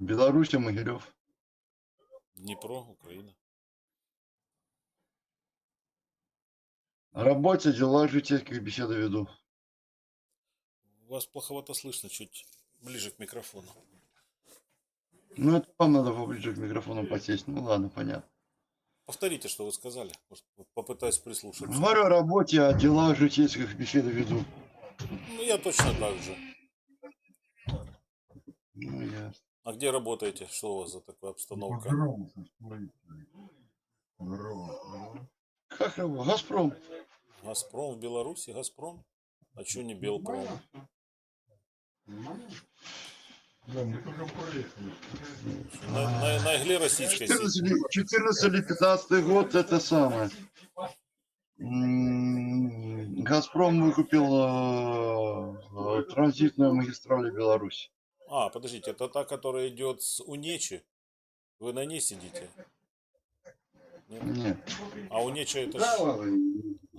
Беларусь, Могилев. Дніпро, Україна. Работа, дела, житейские беседы веду. Вас плоховато слышно, чуть ближе к микрофону. Ну, это вам надо поближе к микрофону посесть. Ну, ладно, понятно. Повторите, что вы сказали. Может, попытаюсь прислушаться. Говорю о работе, о делах житейских беседы веду. Ну, я точно так же. Ну, я... А где работаете? Что у вас за такая обстановка? Как его? Газпром. Газпром в Беларуси? Газпром? А что не Белпром? Да, мы только поехали. На, на, на игле российской сети. 14 или, 14 или 15 год это самое. Газпром выкупил э, э, транзитную магистраль Беларусь. А, подождите, это та, которая идет с Унечи? Вы на ней сидите? Нет? Нет. А Унеча это ж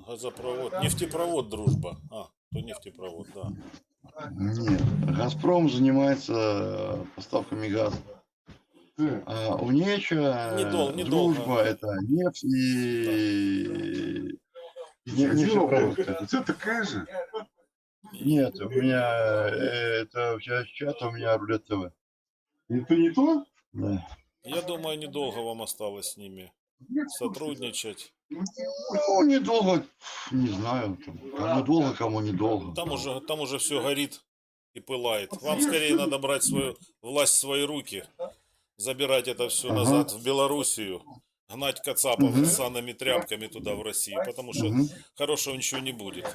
газопровод, нефтепровод, дружба. А, то нефтепровод, да. Нет. Газпром занимается э, поставками газа. Ты, А у Неча Недол- недолго. дружба это нефть и... и не- Чё, нефтепровод. Ты такая же? Нет, у меня э, это чат, чат у меня Рулет ТВ. И ты не то? Да. Я думаю, недолго вам осталось с ними сотрудничать. Ну, недолго, не знаю, там, кому долго, кому недолго. Там уже, там уже все горит и пылает. Вам скорее надо брать свою власть в свои руки, забирать это все Ага. назад в Белоруссию, гнать Кацапов Мгм. с санными тряпками туда, в Россию, потому что Мгм. хорошего ничего не будет.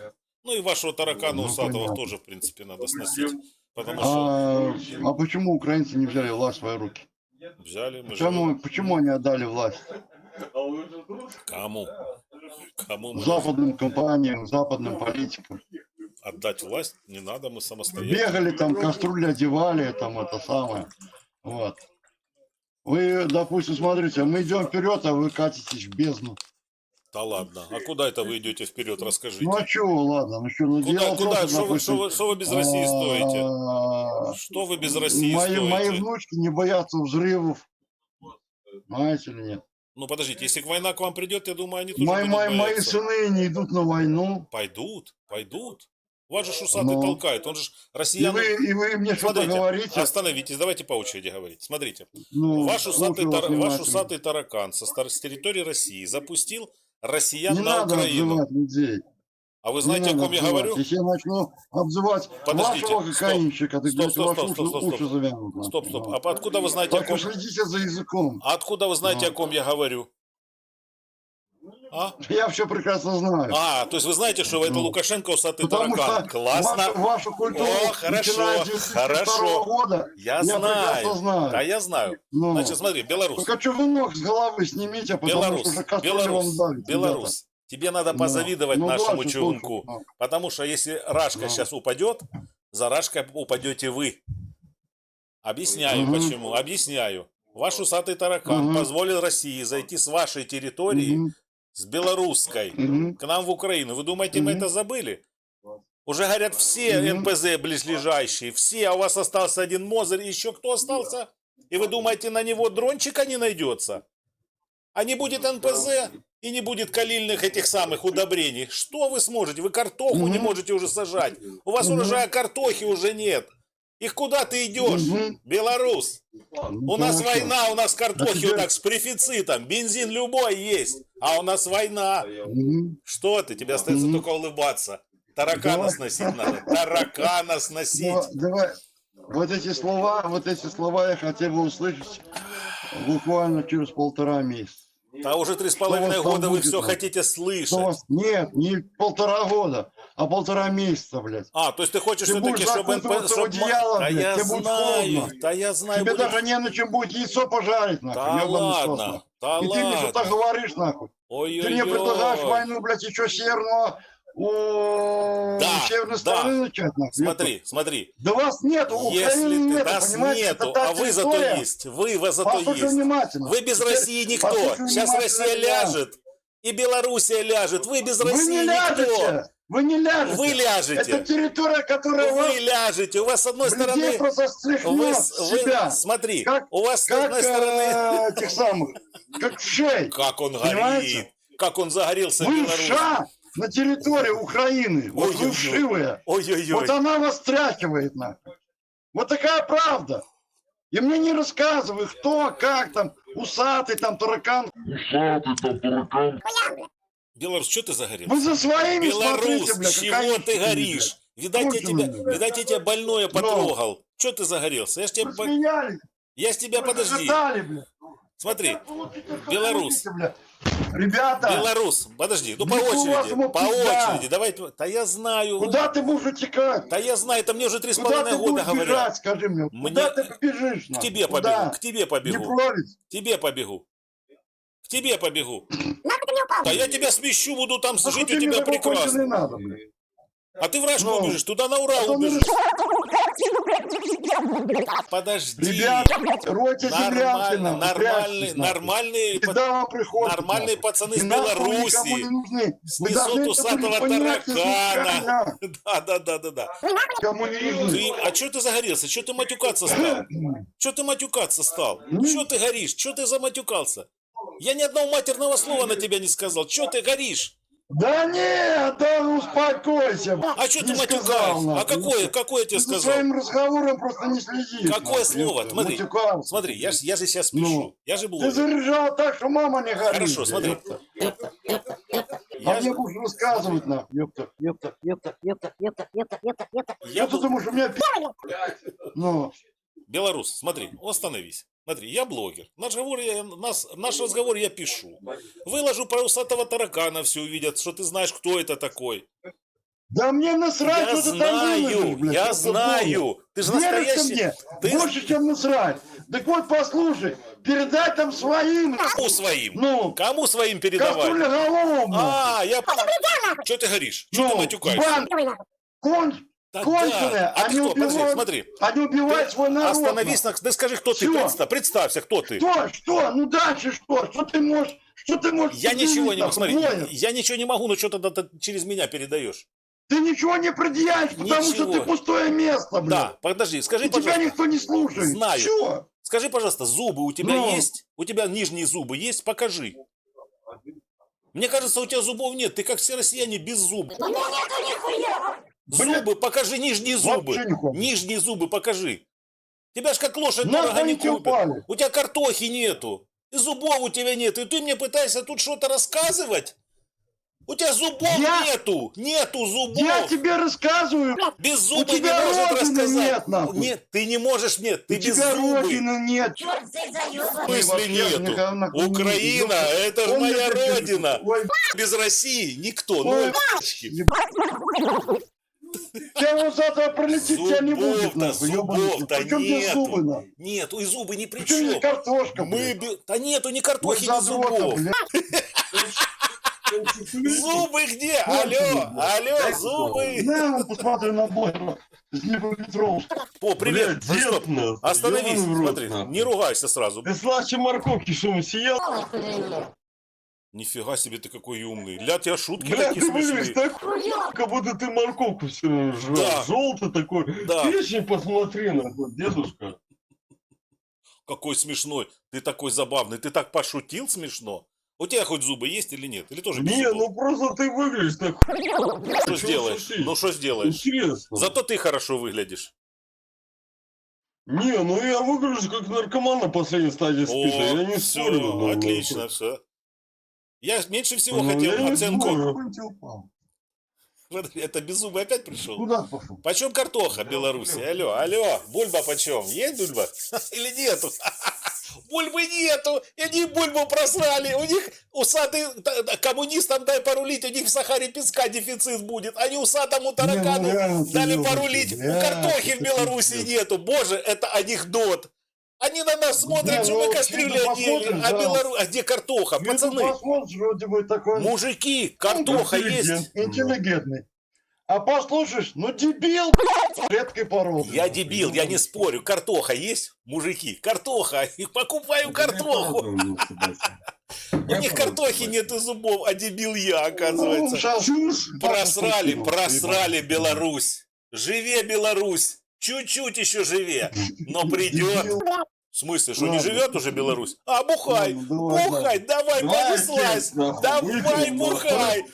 Ну и вашего таракана Ну, усатого понятно. тоже, в принципе, надо сносить. Потому что А, а почему украинцы не взяли власть в свои руки? взяли мы же... Почему, почему они отдали власть Кому? Кому мы западным компаниям, западным политикам? отдать власть? Не надо, мы самостоятельно. Бегали там, кастрюли одевали, там это самое. Вот. Вы, допустим, смотрите, мы идем вперед, а вы катитесь в бездну. Да ладно. А куда это вы идете вперед? Расскажите. Ну а чего, ладно, ну что, ну Куда, дело куда? что, Что вы, что вы, что вы без России стоите? а, Что вы без России мои, мои стоите? внучки не боятся взрывов. Знаете или нет? Ну подождите, если война к вам придет, я думаю, они тоже Мои, будут мои, мои сыны не идут на войну. Пойдут, пойдут. Вас же усатый Ну. толкает. Он же ж И россиян... вы, и вы мне что-то говорите. остановитесь, давайте по очереди говорить. Смотрите, Ну, ваш усатый, тар- ваш усатый таракан со стар- с территории России запустил россиян Не на надо Украину. обзывать людей. А вы Не знаете, о надо ком я обзывать. говорю? Если я начну обзывать Подождите, вашего кокаинщика, ты Стоп, стоп, стоп, стоп, стоп, стоп. Стоп, стоп. А откуда вы знаете, о Так ком... что следите за языком. А откуда вы знаете, Ну. о ком я говорю? А? Я все прекрасно знаю. А, то есть вы знаете, что это Ну. Лукашенко усатый Потому таракан. что Классно. вашу, вашу культуру, О, хорошо, начиная с 2002 хорошо. года, Я, я знаю. знаю. Да, я знаю. ну, Значит, смотри, Беларусь. только чувунок с головы снимите, потому Беларусь. что Беларусь. вам давит, Беларусь. Тебе надо ребята. позавидовать Ну, нашему дальше чугунку. слушаю. Потому что если Рашка Ну. сейчас упадет, за Рашкой упадете вы. Объясняю Мгм. почему. Объясняю. Ваш усатый таракан Мгм. позволил России зайти с вашей территории, Мгм, с белорусской, к нам в Украину. Вы думаете, мы это забыли? Уже горят все. НПЗ близлежащие, все, а у вас остался один Мозырь, и еще кто остался? И вы думаете, на него дрончика не найдется? А не будет НПЗ и не будет калильных этих самых удобрений. Что вы сможете? Вы картоху не можете уже сажать. У вас урожая картохи уже нет. И куда ты идешь, Мгм. Белорус? Ну, У нас хорошо. война, у нас картохи теперь- вот так с префицитом, бензин любой есть, а у нас война. Что ты? Тебе остается только улыбаться. Таракана Давай. сносить надо. Таракана сносить. Давай, вот эти слова, вот эти слова я хотел бы услышать буквально через полтора месяца. А уже три с половиной года вы будет, все ну? хотите Что слышать. вас- Нет, не полтора года, а полтора месяца, блядь. А, то есть ты хочешь все-таки, чтобы... закутываться в чтоб- одеяло, Да блядь, я будет знаю, холодно. да я знаю. Тебе будет- даже не на чем будет яйцо пожарить, нахуй. Да ладно, нахуй. да И ты мне что-то ладно. говоришь, нахуй. Ты мне предлагаешь войну, блядь, еще северного у Да, северной да. стороны нахуй. Смотри, смотри. Да вас нету, Если Украины ты нету, нас понимаете? нету, Это а вы зато есть. Вы вы зато Послушай есть. внимательно. Вы без Теперь России никто. Сейчас Россия ляжет. И Белоруссия ляжет. Вы без Вы России не никто. ляжете. Вы не ляжете. Вы Это ляжете. территория, которая вас Вы ляжете. У вас с одной стороны... просто Вы, с- с вы- смотри, Как- у вас с Как одной стороны... э, этих самых, как вшей. Как он Понимаете? горит. Как он загорелся, Вы Беларусь. На территории Украины. Вот Ой-ой-ой. вы вшивые. Ой-ой-ой. Вот она вас стряхивает нахуй. Вот такая правда. И мне не рассказывай, кто, как там, усатый там, таракан. Беларусь, что ты загорел? Вы за своими Беларусь, смотрите, бля, чего какая ты горишь? Видать, я тебя, видать, я тебя больное потрогал. Что ты загорелся? Я ж тебя, по- я с тебя вы подожди. бля. Смотри, бля. Ребята, Белорус, подожди, ну по очереди, по очереди, давай, да я знаю, куда ты будешь утекать? да я знаю, это мне уже три с Куда половиной ты года говорят. бежать, скажи мне? Мне- Куда ты побежишь? К тебе Куда? побегу, к тебе Не побегу, провец. к тебе побегу, к тебе побегу. Да я тебя смещу, буду там А жить у тебя прекрасно. надо? А ты в Рашку Ну, убежишь, туда на Урал А убежишь. Подожди. Ребят, землянки Нормально, нормальные, нормальные, па- Когда вам приходится? нормальные пацаны с Беларуси. снесут усатого таракана. Да, да, да, да, да. Ты, а что ты загорелся? Что ты матюкаться стал? Что ты матюкаться стал? Что ты горишь? Что ты заматюкался? Я ни одного матерного слова на тебя не сказал. Что ты горишь? Да нет, да успокойся. А что ты матюкаешь? А какое, какое я тебе Ты за сказал? своим разговором просто не следишь. Какое нахуй. слово? Смотри, матюкался. Смотри, я, ж- я же сейчас Ну, пишу. Я же Ты блогер. заряжал так, что мама не горит. Хорошо, смотри. ёпта. А Я, мне же- будешь рассказывать, нахуй, ёпта. Ёпта, ёпта, ёпта, ёпта, ёпта, ёпта, ёпта. я Что ты бл- думаешь, у меня пи***? Ну, Белорус, смотри, остановись. Смотри, я блогер. Наш, разговор я, нас, наш разговор я пишу. Выложу про усатого таракана, все увидят, что ты знаешь, кто это такой. да мне насрать, я что ты там знаю, выложишь, блядь, я знаю. Ты же Веришь ты настоящий... мне? Ты- Больше, чем насрать. Так вот, послушай, передай там своим, Кому своим? ну, Кому своим передавать? кастрюлеголовым, А, я... Что ты говоришь? Что ты ну, матюкаешься? бан, конь, Да, конченые, да. А ты они кто? Подожди, убивают- смотри. они убивают свой народ. Остановись, на... да скажи, кто ты. Всё. Представь, представься, кто ты. Что, что, ну дальше что, что ты можешь, что ты можешь Я ничего не могу, смотри, воин? я ничего не могу, но что-то ты через меня передаешь. Ты ничего не предъявишь, потому что Ничего. ты пустое место, блядь. Да, подожди, скажи, И тебя пожалуйста, никто не слушает. Знаю. Чё? скажи, пожалуйста, зубы у тебя Ну. есть? У тебя нижние зубы есть? Покажи. Мне кажется, у тебя зубов нет. Ты как все россияне без зубов. Зубы, покажи нижние зубы. Нижние зубы покажи. Тебя ж как лошадь дорого не упали? У тебя картохи нету. И зубов у тебя нет. И ты мне пытаешься тут что-то рассказывать? У тебя зубов Я- нету. Нету зубов. Я тебе рассказываю, Без у зуба не тебя может родины рассказать. нет, нахуй. Нет, ты не можешь, нет, ты у без тебя зубы. родины нет. Вообще нету? нахуй не Украина, видел. это же моя родина. Ой, Без России никто. Ну, Ой, еб***чки. тебя вот завтра пролетит, тебя не будет, Зубов-то, зубов-то Причем нету. зубы, нахуй? Нету, и зубы ни при Причем здесь чем. картошка, Мы... блядь? Да нету ни картохи, ни зубов. Зубы где? Алло, алло, зубы. На, вон, посмотри на блогера. О, привет. Блядь, Ну, стоп. Остановись, смотри, не ругайся сразу. Ты слаще морковки, что он съел? Нифига себе ты какой умный. Для тебя шутки Бля, такие ты выглядишь смешные. так, как будто ты морковку все жрал. Да. Желтый такой. Да. Печень посмотри, нахуй, дедушка. Какой смешной. Ты такой забавный. Ты так пошутил смешно. У тебя хоть зубы есть или нет? Или тоже без Не, зубов? ну просто ты выглядишь так Что чё сделаешь? шутить? Ну что сделаешь? интересно. Зато ты хорошо выглядишь. Не, ну я выгляжу как наркоман на последней стадии спида. Я не все, спорю. ну, отлично, все. Я меньше всего Ну, хотел я оценку. Это беззубый опять пришел. Куда пошел? Почем картоха Беларуси? Алло, алло, бульба почем? Есть бульба? Или нету? Бульбы нету, и они бульбу просрали. У них усатый та- та- коммунистам дай порулить, у них в Сахаре песка дефицит будет. Они усатому таракану Не, ну дали порулить. У картохи в Беларуси нету. Боже, это анекдот. Они на нас смотрят, Не, что ну, мы кастрюли ну, посмотрим, А, да. Белару... а где картоха? Виду Пацаны, посмотришь, вроде бы такой мужики, ну, картоха интеллигент, есть? Интеллигентный. А послушаешь, ну дебил редкой породы. Я дебил, я не спорю. Картоха есть, мужики? Картоха. И покупаю картоху. У них картохи нет и зубов, а дебил я, Ну, оказывается. чушь. Просрали, просрали. Беларусь. Живе Беларусь. Чуть-чуть еще живе. Но придет. В смысле, что не живет уже Беларусь? А, бухай. Бухай, давай, понеслась. Давай, бухай.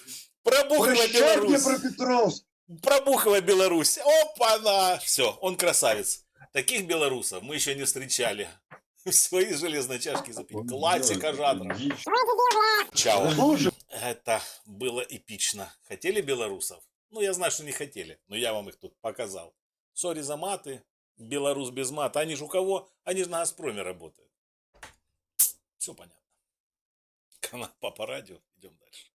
Мне Беларусь. про Петровск. Пробухивай Беларусь. Опа-на. Все, он красавец. Таких белорусов мы еще не встречали. Свои железные чашки запить. Классика жанра. Чао. Это было эпично. Хотели белорусов? Ну, я знаю, что не хотели, но я вам их тут показал. Сори за маты, белорус без мата. Они же у кого? Они же на Газпроме работают. Все понятно. Канал Папа Радио. Идем дальше.